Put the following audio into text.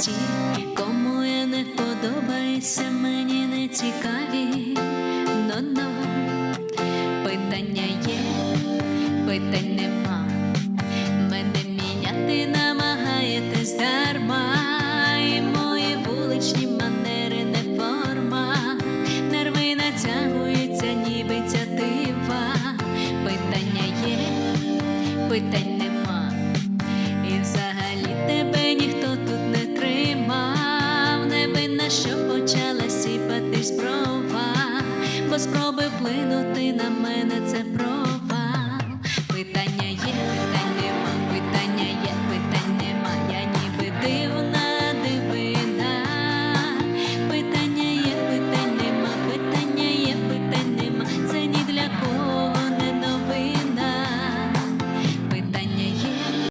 ті, кому я не подобаюся, мені не цікаві, но но питання є, питань нема, мене міняти намагаєтесь дарма, і мої вуличні манери не форма, нерви натягуються, ніби ця дива, питання є, питання. спроба, бо спроби вплинути на мене це провал. Питання